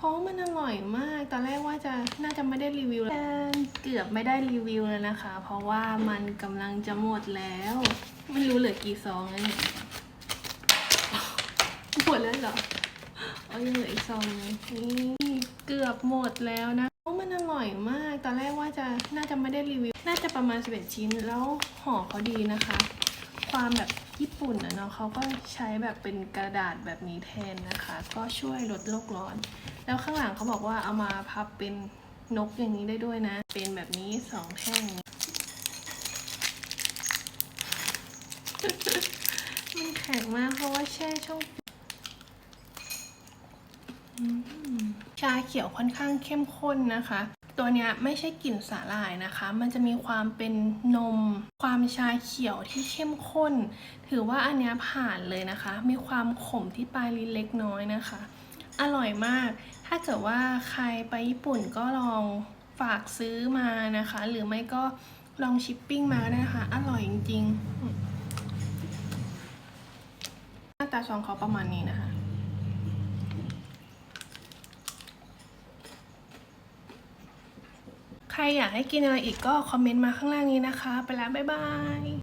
เพราะมันอร่อยมาก ตอนแรกว่าจะน่าจะไม่ได้รีวิวแต่เกือบไม่ได้รีวิวแล้วนะคะ เพราะว่ามันกำลังจะหมดแล้ว ไม่รู้เหลือกี่ซองแล้วเนี่ยหมดแล้วเหรอเอยังเหลืออีกซองนึงนี่เกือบหมดแล้วนะเพราะมันอร่อยมาก ตอนแรกว่าจะน่าจะไม่ได้รีวิว น่าจะประมาณ11ชิ้น แล้วห่อเขาดีนะคะ ความแบบ ญี่ปุ่นนะเนาะเขาก็ใช้แบบเป็นกระดาษแบบนี้แทนนะคะ ก็ช่วยลดโลกร้อน แล้วข้างหลังเขาบอกว่าเอามาพับเป็นนกอย่างนี้ได้ด้วยนะ เป็นแบบนี้สองแท่ง มันแข็งมากเพราะว่าแช่ช่องชาเขียวค่อนข้างเข้มข้นนะคะ ตัวเนี้ยไม่ใช่กลิ่นสาหร่ายนะคะ มันจะมีความเป็นนม ความชาเขียวที่เข้มข้น ถือว่าอันเนี้ยผ่านเลยนะคะ มีความขมที่ปลายลิ้นเล็กน้อยนะคะ อร่อยมาก ถ้าเกิดว่าใครไปญี่ปุ่นก็ลองฝากซื้อมานะคะ หรือไม่ก็ลองชิปปิ้งมาได้นะคะ อร่อยจริงๆหน้าตาซองเขาประมาณนี้นะคะ ใครอยากให้กินอะไรอีกก็คอมเมนต์มาข้างล่างนี้นะคะ ไปแล้วบ๊ายบาย